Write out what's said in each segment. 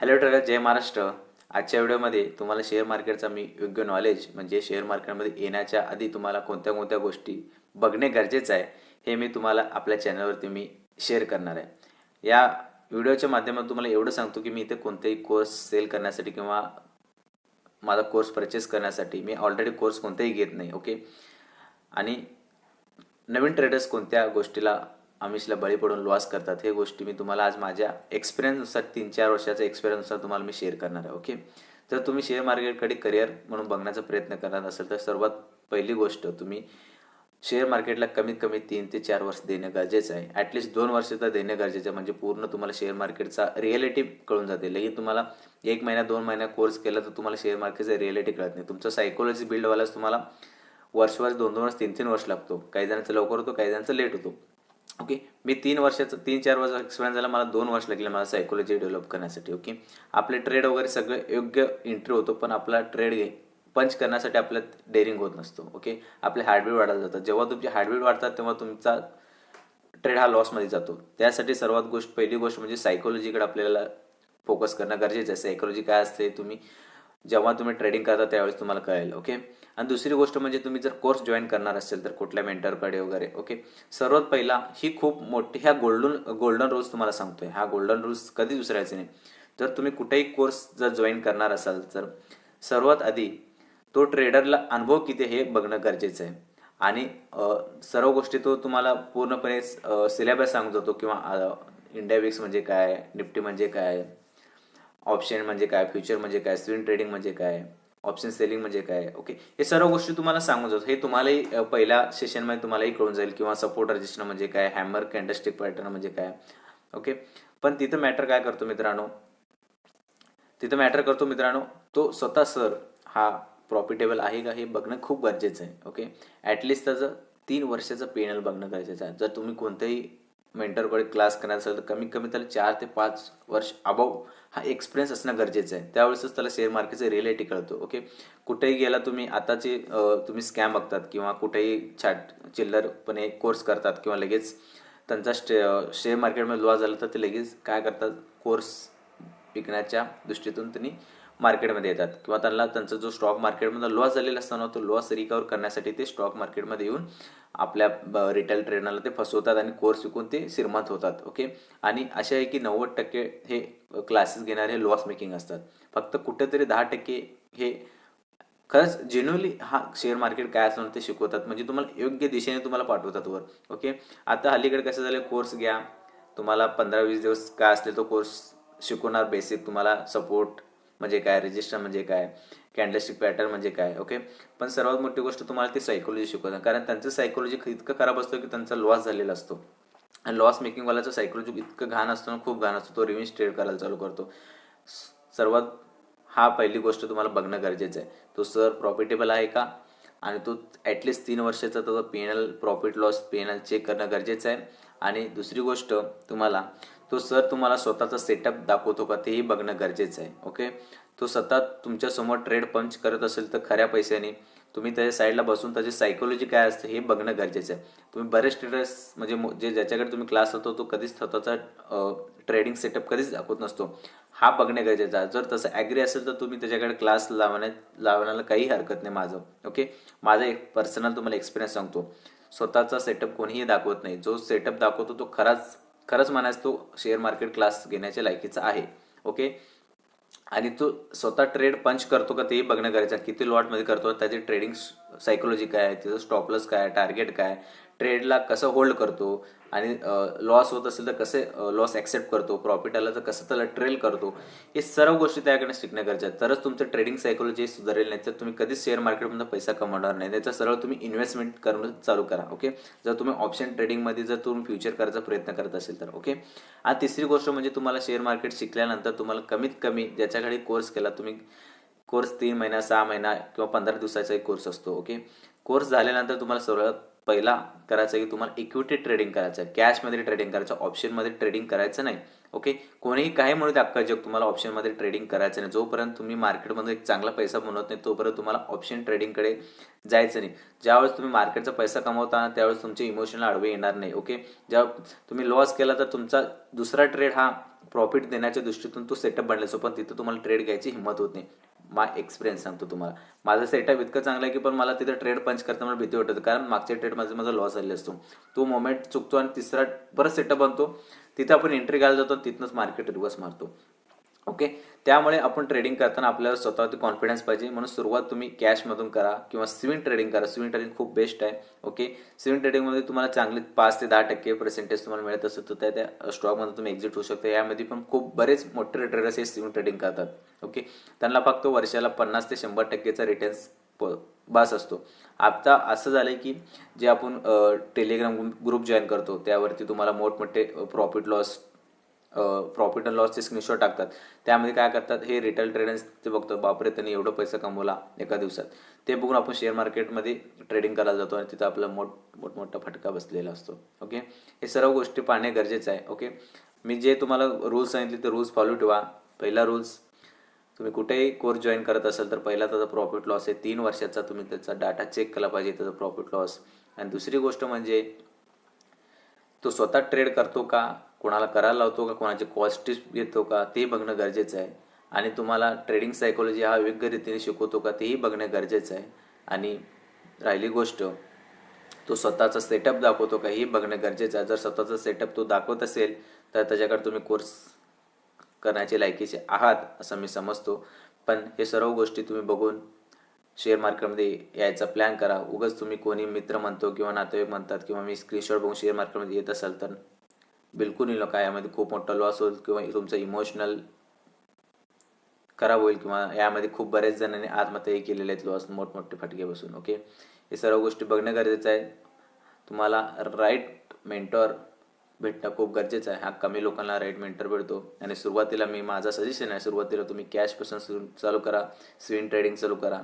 Hello trailer जय महाराष्ट्र. आजच्या व्हिडिओमध्ये तुम्हाला शेअर मार्केटचा मी योग्य नॉलेज म्हणजे शेअर मार्केटमध्ये येण्याच्या आधी तुम्हाला कोणत्या कोणत्या गोष्टी बघणे गरजेचं आहे हे मी तुम्हाला आपल्या चॅनलवरती मी शेअर करणार आहे. या व्हिडिओच्या माध्यमातून तुम्हाला एवढं सांगतो की मी इथे कोणतेही कोर्स सेल करण्यासाठी किंवा माझा कोर्स परचेस करण्यासाठी मी ऑलरेडी कोर्स कोणताही घेत नाही ओके आणि नवीन ट्रेडर्स कोणत्या गोष्टीला आमिषला बळी पडून लॉस करतात हे गोष्टी मी तुम्हाला आज माझ्या एक्सपिरियन्सनुसार तीन चार वर्षाच्या एक्सपिरियन्सनुसार तुम्हाला मी शेअर करणार आहे ओके जर तुम्ही शेअर मार्केटकडे करिअर म्हणून बघण्याचा प्रयत्न करणार असेल तर सर्वात पहिली गोष्ट तुम्ही शेअर मार्केटला कमीत कमी तीन ते चार वर्ष देणं गरजेचं आहे. ॲटलिस्ट दोन वर्ष तर देणं गरजेचं आहे म्हणजे पूर्ण तुम्हाला शेअर मार्केटचा रिॲलिटी कळून जाते. लगेच तुम्हाला एक महिना दोन महिना कोर्स केला तर तुम्हाला शेअर मार्केटचा रिॲलिटी कळत नाही. तुमचं सायकोलॉजी बिल्ड व्हायलाच तुम्हाला वर्ष वर्ष दोन दोन वर्ष तीन तीन वर्ष लागतो. काही जणांचं लवकर होतो काही जणांचं लेट होतो. ओके मी तीन वर्षाचं तीन चार वर्ष एक्सपिरियन्स झाला मला दोन वर्ष लागले मला सायकोलॉजी डेव्हलप करण्यासाठी ओके आपले ट्रेड वगैरे सगळं योग्य एंट्री होतो पण आपला ट्रेड पंच करण्यासाठी आपल्यात डेअरिंग होत नसतो ओके आपले हार्डवेअर वाढत जातात. जेव्हा तुमचे हार्डवेअर वाढतात तेव्हा तुमचा ट्रेड हा लॉसमध्ये जातो. त्यासाठी सर्वात गोष्ट पहिली गोष्ट म्हणजे सायकोलॉजीकडे आपल्याला फोकस करणं गरजेचं आहे. सायकोलॉजी काय असते? तुम्ही जेव्हा तुम्ही ट्रेडिंग करता त्यावेळेस तुम्हाला कळेल ओके आणि दुसरी गोष्ट म्हणजे तुम्ही जर कोर्स जॉईन करणार असेल तर कुठल्या मेंटरकडे वगैरे ओके सर्वात पहिला ही खूप मोठी ह्या गोल्डन गोल्डन रूल्स तुम्हाला सांगतोय. हा गोल्डन रूल्स कधी विसरायचे नाही. जर तुम्ही कुठेही कोर्स जर जॉईन करणार असाल तर सर्वात आधी तो ट्रेडरला अनुभव किती हे बघणं गरजेचं आहे. आणि सर्व गोष्टी तो तुम्हाला पूर्णपणे सिलेबस सांगत होतो किंवा इंडिया विक्स म्हणजे काय निफ्टी म्हणजे काय ऑप्शन म्हणजे काय फ्युचर म्हणजे काय स्विंग ट्रेडिंग म्हणजे काय ऑप्शन सेलिंग म्हणजे काय ओके. हे सर्व गोष्टी तुम्हाला सांगून जातो. हे तुम्हालाही पहिल्या सेशनमध्ये तुम्हालाही कळून जाईल किंवा सपोर्ट रजिस्टर म्हणजे काय हॅमर कॅन्डस्टिक पॅटर्न म्हणजे काय ओके. पण तिथं मॅटर काय करतो मित्रांनो? तिथं मॅटर करतो मित्रांनो तो स्वतः सर हा प्रॉफिटेबल आहे का हे बघणं खूप गरजेचं आहे ओके. ॲटलिस्ट त्याचं तीन वर्षाचं पेनल बघणं गरजेचं आहे. जर तुम्ही कोणत्याही मेंटरकडे क्लास करणार असेल तर कमीत कमी त्याला चार ते पाच वर्ष अबाव हा एक्सपिरियन्स असणं गरजेचं आहे. त्यावेळेसच त्याला शेअर मार्केटचं रिलेटी कळतो ओके कुठेही गेला तुम्ही आताचे तुम्ही स्कॅम बघतात किंवा कुठेही छाट चिल्लरपणे कोर्स करतात किंवा लगेच त्यांचा स्टे शेअर मार्केटमध्ये लॉस झाला तर ते लगेच काय करतात? कोर्स विकण्याच्या दृष्टीतून त्यांनी मार्केटमध्ये येतात. किंवा त्यांना त्यांचा जो स्टॉक मार्केटमध्ये लॉस झालेला असताना तो लॉस रिकवर करण्यासाठी ते स्टॉक मार्केटमध्ये येऊन आपल्या रिटेल ट्रेडरला ते फसवतात आणि कोर्स विकून ते श्रीमंत होतात ओके आणि असे आहे की नव्वद टक्के हे क्लासेस घेणारे हे लॉस मेकिंग असतात. फक्त कुठेतरी दहा टक्के हे खरंच जेन्युअली हा शेअर मार्केट काय असणार ते शिकवतात. म्हणजे तुम्हाला योग्य दिशेने तुम्हाला पाठवतात वर ओके आता अलीकडे कसं झालं कोर्स घ्या. तुम्हाला पंधरा वीस दिवस काय असले तो कोर्स शिकवणार बेसिक तुम्हाला सपोर्ट म्हणजे काय रजिस्टर म्हणजे काय कॅन्डलस्टिक पॅटर्न म्हणजे काय ओके पण सर्वात मोठी गोष्ट तुम्हाला ती सायकोलॉजी शिकवतात कारण त्यांचं सायकोलॉजी इतकं खराब असतं की त्यांचा लॉस झालेला असतो. आणि लॉस मेकिंगवाल्याचं सायकोलॉजी इतकं घाण असतो ना खूप घाण असतो. तो रिव्हिन्स ट्रेड करायला चालू करतो. सर्वात हा पहिली गोष्ट तुम्हाला बघणं गरजेचं आहे. तो सर प्रॉफिटेबल आहे का? आणि तो ॲटलिस्ट तीन वर्षाचा तो L profit loss PNL check करणं गरजेचं आहे. आणि दुसरी गोष्ट तुम्हाला तो सर तुम्हाला स्वतःचा सेटअप दाखवतो का तेही बघणं गरजेचं आहे ओके तो सतत तुमच्यासमोर ट्रेड पंच करत असेल तर खऱ्या पैशाने तुम्ही त्याच्या साईडला बसून त्याची सायकोलॉजी काय असते हे बघणं गरजेचं आहे. तुम्ही बरेच ट्रेडर्स म्हणजे मो- जे ज्याच्याकडे तुम्ही क्लास होतो तो कधीच स्वतःचा ट्रेडिंग सेटअप कधीच दाखवत नसतो. हा बघणे गरजेचं आहे. जर तसं ॲग्री असेल तर तुम्ही त्याच्याकडे क्लास लावण्यात लावण्याला काही हरकत नाही माझं ओके माझा एक पर्सनल तुम्हाला एक्सपिरियन्स सांगतो. स्वतःचा सेटअप कोणीही दाखवत नाही. जो सेटअप दाखवतो तो खराच खरंच म्हणायचं तो शेअर मार्केट क्लास घेण्याच्या लायकीचा आहे. ओके आणि तो स्वतः ट्रेड पंच करतो का तेही बघणं गरजेचं किती लॉटमध्ये करतो त्याची ट्रेडिंग सायकोलॉजी काय आहे? तिचं स्टॉपलस काय टार्गेट काय ट्रेडला कसं होल्ड करतो आणि लॉस होत असेल तर कसे लॉस ॲक्सेप्ट करतो प्रॉफिट आलं तर कसं त्याला ट्रेल करतो हे सर्व गोष्टी त्याकडे शिकणं गरजेचं तरच तुमचं ट्रेडिंग सायकोलॉजी सुधारेल नाही तर तुम्ही कधीच शेअर मार्केटमध्ये पैसा कमवणार नाही. त्याचा सरळ तुम्ही इन्व्हेस्टमेंट करणं चालू करा ओके जर तुम्ही ऑप्शन ट्रेडिंगमध्ये जर तुम्ही फ्युचर करायचा प्रयत्न करत असेल तर ओके आणि तिसरी गोष्ट म्हणजे तुम्हाला शेअर मार्केट शिकल्यानंतर तुम्हाला कमीत कमी ज्याच्याकडे कोर्स केला तुम्ही कोर्स तीन महिना सहा महिना किंवा पंधरा दिवसाचा एक कोर्स असतो ओके कोर्स झाल्यानंतर तुम्हाला सर्वात पहिला करायचं आहे की तुम्हाला इक्विटी ट्रेडिंग करायचं आहे. कॅशमध्ये ट्रेडिंग करायचं ऑप्शनमध्ये ट्रेडिंग करायचं नाही. ओके कोणीही काही म्हणू दे अख्खा जग तुम्हाला ऑप्शनमध्ये ट्रेडिंग करायचं नाही. जोपर्यंत तुम्ही मार्केटमध्ये एक चांगला पैसा बनवत नाही तोपर्यंत तुम्हाला ऑप्शन ट्रेडिंगकडे जायचं नाही. ज्यावेळेस तुम्ही मार्केटचा पैसा कमवता त्यावेळेस तुमचे इमोशनल आडवे येणार नाही. ओके ज्या तुम्ही लॉस केला तर तुमचा दुसरा ट्रेड हा प्रॉफिट देण्याच्या दृष्टीतून तो सेटअप बनला पण तिथं तुम्हाला ट्रेड घ्यायची हिंमत होत नाही. मा एक्सपिरियन्स सांगतो तुम्हाला. माझा सेटअप इतकं चांगलं आहे की पण मला तिथं ट्रेड पंच करताना भीती वाटत कारण मागच्या ट्रेडमध्ये माझा लॉस झालेला असतो. तो मोमेंट चुकतो आणि तिसरा परत सेटअप बनतो. तिथं आपण एंट्री घायला जातो तिथनंच मार्केट रिवर्स मारतो. ओके? त्यामुळे आपण ट्रेडिंग करताना आपल्याला स्वतःवरती कॉन्फिडन्स पाहिजे. म्हणून सुरुवात तुम्ही कॅशमधून करा किंवा स्विंग ट्रेडिंग करा. स्विंग ट्रेडिंग खूप बेस्ट आहे. ओके? स्विंग ट्रेडिंगमध्ये तुम्हाला चांगले पाच ते दहा टक्के पर्सेंटेज तुम्हाला मिळत असत तर त्या त्या स्टॉकमध्ये तुम्ही एक्झिट होऊ शकता. यामध्ये पण खूप बरेच मोठे ट्रेडर्स हे स्विंग ट्रेडिंग करतात. ओके? त्यांना फक्त वर्षाला पन्नास ते शंभर टक्केचा रिटर्न्स बास असतो. आता असं झालंय की जे आपण टेलिग्राम ग्रुप जॉईन करतो त्यावरती तुम्हाला मोठमोठे प्रॉफिट लॉस प्रॉफिट अँड लॉसचे स्क्रीनशॉट टाकतात. त्यामध्ये काय करतात हे रिटेल ट्रेडर्स ते बघतो बापरे त्यांनी एवढं पैसा कमवला एका दिवसात. ते बघून आपण शेअर मार्केटमध्ये ट्रेडिंग करायला जातो आणि तिथं आपला मोठ मोठमोठा फटका बसलेला असतो. ओके हे सर्व गोष्टी पाहणे गरजेचं आहे. ओके मी जे तुम्हाला रूल्स सांगितले ते रूल्स फॉलो ठेवा. पहिला रूल्स तुम्ही कुठेही कोर्स जॉईन करत असाल तर पहिला त्याचा प्रॉफिट लॉस आहे. तीन वर्षाचा तुम्ही त्याचा डाटा चेक केला पाहिजे त्याचा प्रॉफिट लॉस आणि दुसरी गोष्ट म्हणजे तो स्वतः ट्रेड करतो का? कोणाला करायला लावतो का कोणाचे कॉस्ट घेतो का ते बघणं गरजेचं आहे. आणि तुम्हाला ट्रेडिंग सायकोलॉजी हा योग्य रीतीने शिकवतो का तेही बघणं गरजेचं आहे. आणि राहिली गोष्ट तो स्वतःचा सेटअप दाखवतो का हे बघणं गरजेचं आहे. जर स्वतःचा सेटअप तो दाखवत असेल तर त्याच्याकडे तुम्ही कोर्स करण्याचे लायकीचे आहात असं मी समजतो. पण हे सर्व गोष्टी तुम्ही बघून शेअर मार्केटमध्ये यायचा प्लॅन करा. उगाच तुम्ही कोणी मित्र म्हणतो किंवा नातेवाईक म्हणतात किंवा मी स्क्रीनशॉट बघून शेअर मार्केटमध्ये येत असाल तर बिलकुल नाही नका यामध्ये खूप मोठा लॉस होईल किंवा तुमचं इमोशनल खराब होईल किंवा यामध्ये खूप बऱ्याच जणांनी आत्महत्याही केलेले आहेत लॉस मोठमोठे फटके बसून ओके हे सर्व गोष्टी बघणं गरजेचं आहे. तुम्हाला राईट मेंटॉर भेटणं खूप गरजेचं आहे. हा कमी लोकांना राईट मेंटर भेटतो. आणि सुरुवातीला मी माझा सजेशन आहे सुरुवातीला तुम्ही कॅशपासून सुरू चालू करा स्विंग ट्रेडिंग चालू करा.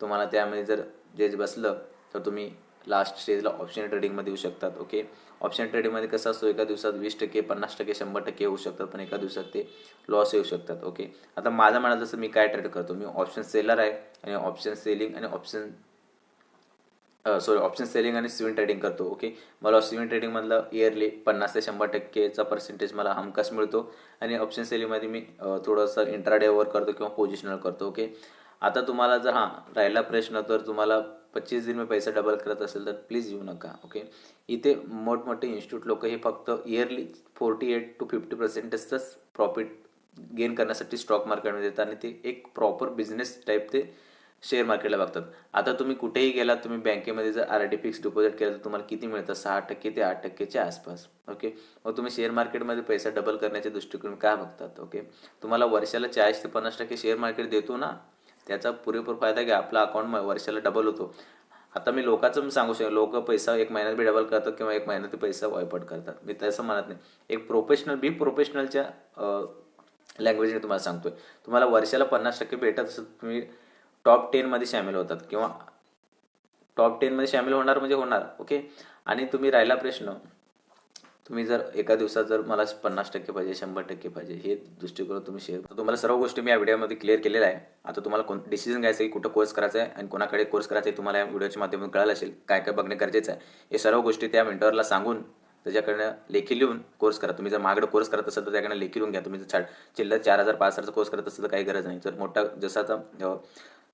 तुम्हाला त्यामध्ये जर जे बसलं तर तुम्ही लास्ट स्टेजला ऑप्शन ट्रेडिंगमध्ये येऊ शकतात ओके ऑप्शन ट्रेडिंगमध्ये कसं असतो एका दिवसात वीस टक्के पन्नास टक्के शंभर टक्के होऊ शकतात पण एका दिवसात ते लॉस येऊ शकतात ओके आता माझं म्हणाल जसं मी काय ट्रेड करतो मी ऑप्शन सेलर आहे आणि ऑप्शन सेलिंग आणि ऑप्शन सॉरी ऑप्शन सेलिंग आणि स्विंग ट्रेडिंग करतो ओके मला स्विंग ट्रेडिंगमधलं इयरली पन्नास ते शंभर टक्केचा पर्सेंटेज मला हमखास मिळतो आणि ऑप्शन सेलिंगमध्ये मी थोडंसं इंट्राडेवर करतो किंवा पोझिशनल करतो ओके आता तुम्हाला जर हां राहिला प्रश्न तर तुम्हाला पच्चीस दिन में पैसा डबल करत असेल तर प्लीज येऊ नका ओके इथे मोठमोठे इन्स्टिट्यूट लोक हे फक्त yearly forty eight to fifty पर्सेंटेजचंच profit gain करण्यासाठी स्टॉक मार्केटमध्ये देतात आणि ते एक प्रॉपर बिझनेस टाईप ते शेअर मार्केटला बघतात. आता तुम्ही कुठेही गेलात तुम्ही बँकेमध्ये जर आर डी फिक्स डिपॉझिट केलं तर तुम्हाला किती मिळतं? सहा टक्के ते आठ टक्केच्या आसपास ओके मग तुम्ही शेअर मार्केटमध्ये पैसा डबल करण्याच्या दृष्टिकोन काय बघतात ओके तुम्हाला वर्षाला चाळीस ते पन्नास टक्के शेअर मार्केट देतो ना त्याचा पुरेपूर फायदा घ्या. आपला अकाउंट वर्षाला डबल होतो. आता मी लोकांचं सांगू शकतो. लोक पैसा एक महिन्यात बी डबल करतात किंवा एक महिन्यात पैसा वायपट करतात. मी तसं म्हणत नाही. एक प्रोफेशनल बी प्रोफेशनलच्या लँग्वेजने तुम्हाला सांगतोय. तुम्हाला वर्षाला पन्नास टक्के भेटत असं तुम्ही टॉप टेनमध्ये सामील होतात किंवा टॉप टेनमध्ये सामील होणार म्हणजे होणार. ओके आणि तुम्ही राहिला प्रश्न तुम्ही जर एका दिवसात जर मला पन्नास टक्के पाहिजे शंभर टक्के पाहिजे हे दृष्टिकोन तुम्ही शेअर तर तुम्हाला सर्व गोष्टी मी या व्हिडिओमध्ये क्लिअर केलेल्या आहे. आता तुम्हाला कोण डिसिजन घ्यायचं आहे कुठं कोर्स करायचा आहे आणि कोणाकडे कोर्स करायचा आहे तुम्हाला या व्हिडिओच्या माध्यमातून कळालं असेल काय काय बघणे गरजेचं आहे. हे सर्व गोष्टी त्या मेंटरला सांगून त्याच्याकडनं लेखी लिहून कोर्स करा. तुम्ही जर मागडं कोर्स करत असाल तर त्याकडनं लेखी लिहून घ्या. तुम्ही जर चिल्लर चार हजार पाच हजारचा कोर्स करत असेल तर काही गरज नाही. जर मोठा जसा आता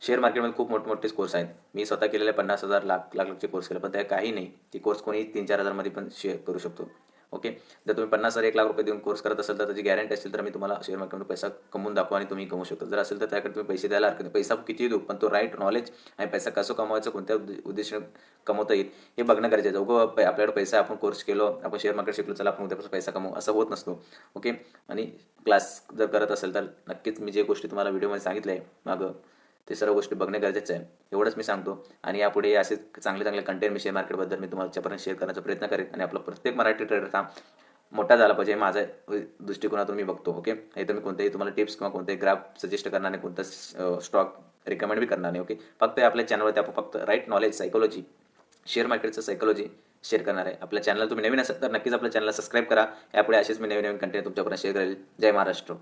शेअर मार्केटमध्ये खूप मोठमोठे कोर्स आहेत. मी स्वतः केलेले पन्नास हजार लाख लाख लाखचे कोर्स केले पण त्या काही नाही. ती कोर्स कोणी तीन चार हजारमध्ये पण शेअर करू शकतो. ओके? जर तुम्ही पन्नास हजार एक लाख रुपये देऊन कोर्स करत असाल तर त्याची गॅरंटी असेल तर मी तुम्हाला शेअर मार्केटमध्ये पैसा कमवून दाखवा आणि तुम्ही कमवू शकता. जर असेल तर त्याकडे तुम्ही पैसे द्यायला हरकत नाही. पैसा किती देऊ पण तो राईट नॉलेज आणि पैसा कसं कमवायचं कोणत्या उद्देशाने कमवता येईल हे बघणं गरजेचं उगं आपल्याकडे पैसा आपण कोर्स केलो आपण शेअर मार्केट शिकलो चला आपण उद्यापासून पैसा कमवू असं होत नसतो. ओके? आणि क्लास जर करत असेल तर नक्कीच मी जे गोष्टी तुम्हाला व्हिडिओमध्ये सांगितलं आहे मागं ते सर्व गोष्टी बघणे गरजेचं आहे. एवढंच मी सांगतो. आणि यापुढे असे चांगले चांगले कंटेंट विषय मार्केटबद्दल मी तुम्हाला शेअर करण्याचा प्रयत्न करेन. आणि आपला प्रत्येक मराठी ट्रेडर हा मोठा झाला पाहिजे. माझ्या दृष्टिकोनातून मी बघतो ओके हे तर मी कोणतेही तुम्हाला टिप्स किंवा कोणतेही ग्राफ सजेस्ट करणार नाही कोणता स्टॉक रिकमेंड बी करणार नाही ओके फक्त आपल्या चॅनलवरती आपण फक्त राईट नॉलेज सायकोलॉजी शेअर मार्केटचं सायकोलॉजी शेअर करणार आहे. आपल्या चॅनल तुम्ही नवीन असाल तर नक्कीच आपल्या चॅनलला सबस्क्राईब करा. यापुढे असेच मी नवीन नवीन कंटेंट तुमच्यापर्यंत शेअर करेल. जय महाराष्ट्र.